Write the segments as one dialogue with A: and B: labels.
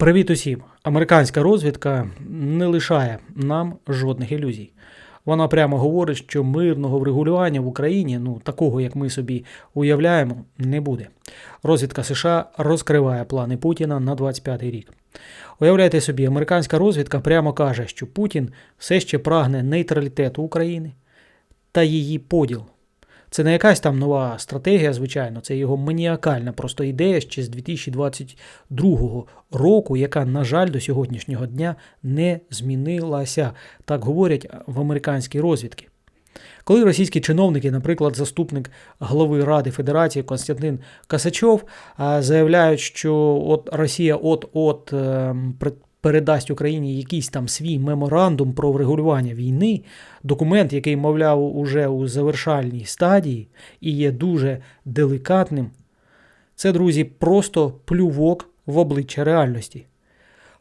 A: Привіт усім! Американська розвідка не лишає нам жодних ілюзій. Вона прямо говорить, що мирного врегулювання в Україні, ну такого як ми собі уявляємо, не буде. Розвідка США розкриває плани Путіна на 25-й рік. Уявляйте собі, американська розвідка прямо каже, що Путін все ще прагне нейтралітету України та її поділ. Це не якась там нова стратегія, звичайно, це його маніакальна просто ідея ще з 2022 року, яка, на жаль, до сьогоднішнього дня не змінилася. Так говорять в американській розвідці. Коли російські чиновники, наприклад, заступник глави Ради Федерації Константин Касачов, заявляють, що от Росія от-от ем, передасть Україні якийсь там свій меморандум про врегулювання війни, документ, який, мовляв, уже у завершальній стадії і є дуже делікатним, це, друзі, просто плювок в обличчя реальності.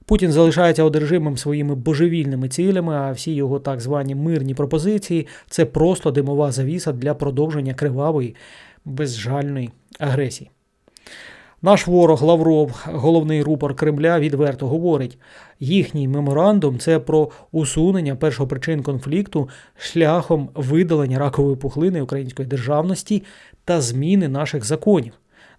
A: Путін залишається одержимим своїми божевільними цілями, а всі його так звані мирні пропозиції це просто димова завіса для продовження кривавої, безжальної агресії. Наш ворог Лавров, головний рупор Кремля, відверто говорить: їхній меморандум це про усунення першопричин конфлікту шляхом видалення ракової пухлини української державності та зміни наших законів.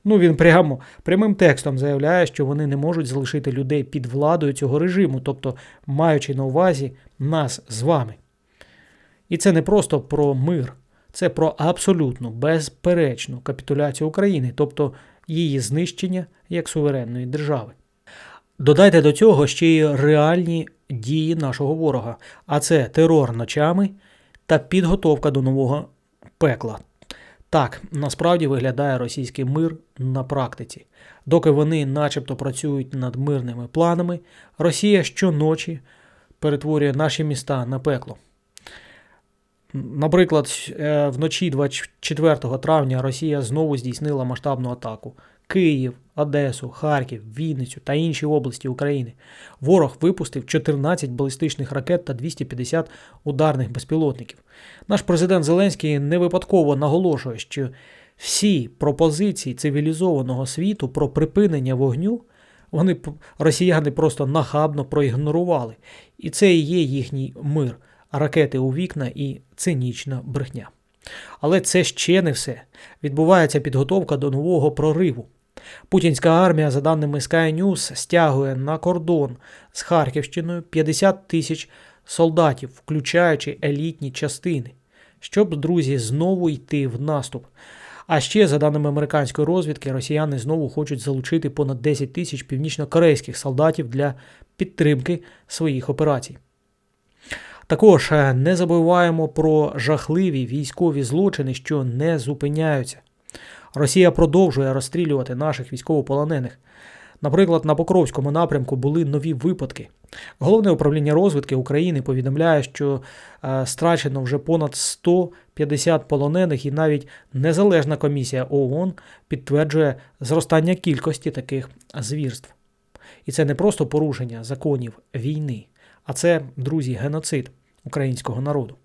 A: Ну він прямо прямим текстом заявляє, що вони не можуть залишити людей під владою цього режиму, тобто маючи на увазі нас з вами. І це не просто про мир, це про абсолютну безперечну капітуляцію України, тобто її знищення як суверенної держави. Додайте до цього ще й реальні дії нашого ворога, а це терор ночами та підготовка до нового пекла. Так, насправді виглядає російський мир на практиці. Доки вони начебто працюють над мирними планами, Росія щоночі перетворює наші міста на пекло. Наприклад, е, вночі 24 травня Росія знову здійснила масштабну атаку. Київ, Одесу, Харків, Вінницю та інші області України. Ворог випустив 14 балістичних ракет та 250 ударних безпілотників. Наш президент Зеленський не випадково наголошує, що всі пропозиції цивілізованого світу про припинення вогню вони росіяни просто нахабно проігнорували. І це і є їхній мир, ракети у вікна і цинічна брехня. Але це ще не все. Відбувається підготовка до нового прориву. Путінська армія, за даними Sky News, стягує на кордон з Харківщиною 50 тисяч солдатів, включаючи елітні частини, щоб, друзі, знову йти в наступ. А ще, за даними американської розвідки, росіяни знову хочуть залучити понад 10 тисяч північно-корейських солдатів для підтримки своїх операцій. Також е, не забуваємо про жахливі військові злочини, що не зупиняються. Росія продовжує розстрілювати наших військовополонених. Наприклад, на Покровському напрямку були нові випадки. Головне управління розвідки України повідомляє, що е, страчено вже понад 150 полонених, і навіть незалежна комісія ООН підтверджує зростання кількості таких звірств. І це не просто порушення законів війни, а це, друзі, геноцид українського народу.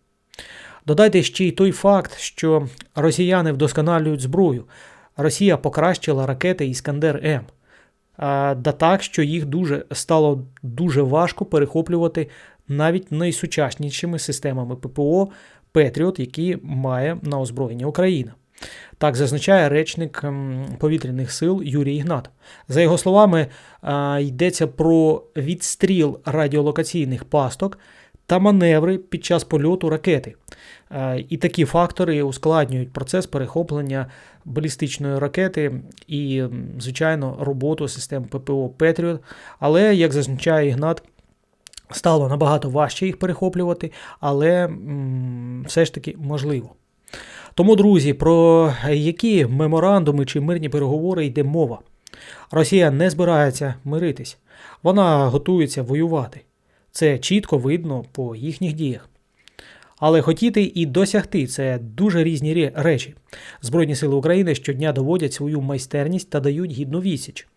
A: Додайте ще й той факт, що росіяни вдосконалюють зброю. Росія покращила ракети Іскандер М. Да так, що їх дуже стало дуже важко перехоплювати навіть найсучаснішими системами ППО Петріот, які має на озброєння Україна. Так зазначає речник повітряних сил Юрій Ігнат. За його словами, йдеться про відстріл радіолокаційних пасток та маневри під час польоту ракети. Е, І такі фактори ускладнюють процес перехоплення балістичної ракети і, звичайно, роботу систем ППО Петріот. Але, як зазначає Ігнат, стало набагато важче їх перехоплювати, але все ж таки можливо. Тому, друзі, про які меморандуми чи мирні переговори йде мова? Росія не збирається миритись, вона готується воювати. Це чітко видно по їхніх діях. Але хотіти і досягти це дуже різні речі. Збройні сили України щодня доводять свою майстерність та дають гідну відсіч.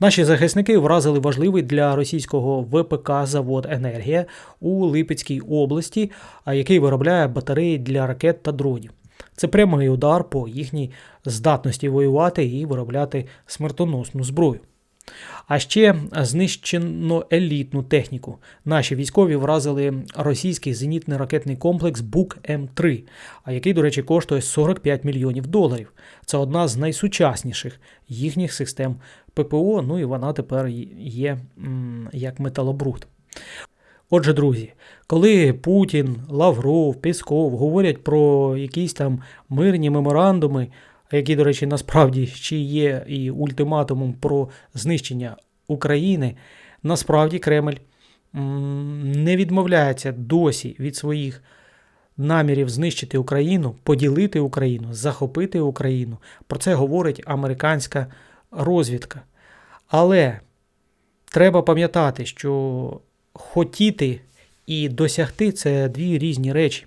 A: Наші захисники вразили важливий для російського ВПК завод Енергія у Липецькій області, який виробляє батареї для ракет та дронів. Це прямий удар по їхній здатності воювати і виробляти смертоносну зброю. А ще знищено елітну техніку. Наші військові вразили російський зенітний ракетний комплекс Бук М3, а який, до речі, коштує 45 мільйонів доларів. Це одна з найсучасніших їхніх систем ППО. Ну і вона тепер є як металобрухт. Отже, друзі, коли Путін, Лавров, Пісков говорять про якісь там мирні меморандуми, які, до речі, насправді ще є і ультиматумом про знищення України, насправді Кремль не відмовляється досі від своїх намірів знищити Україну, поділити Україну, захопити Україну. Про це говорить американська розвідка. Але треба пам'ятати, що хотіти і досягти це дві різні речі.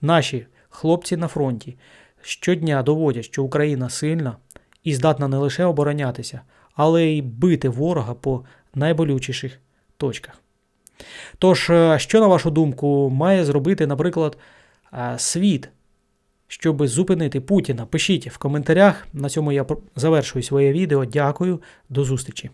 A: Наші хлопці на фронті щодня доводять, що Україна сильна і здатна не лише оборонятися, але й бити ворога по найболючіших точках. Тож, е, що, на вашу думку, має зробити, наприклад, е, світ, щоб зупинити Путіна? Пишіть в коментарях. На цьому я завершую своє відео. Дякую, до зустрічі.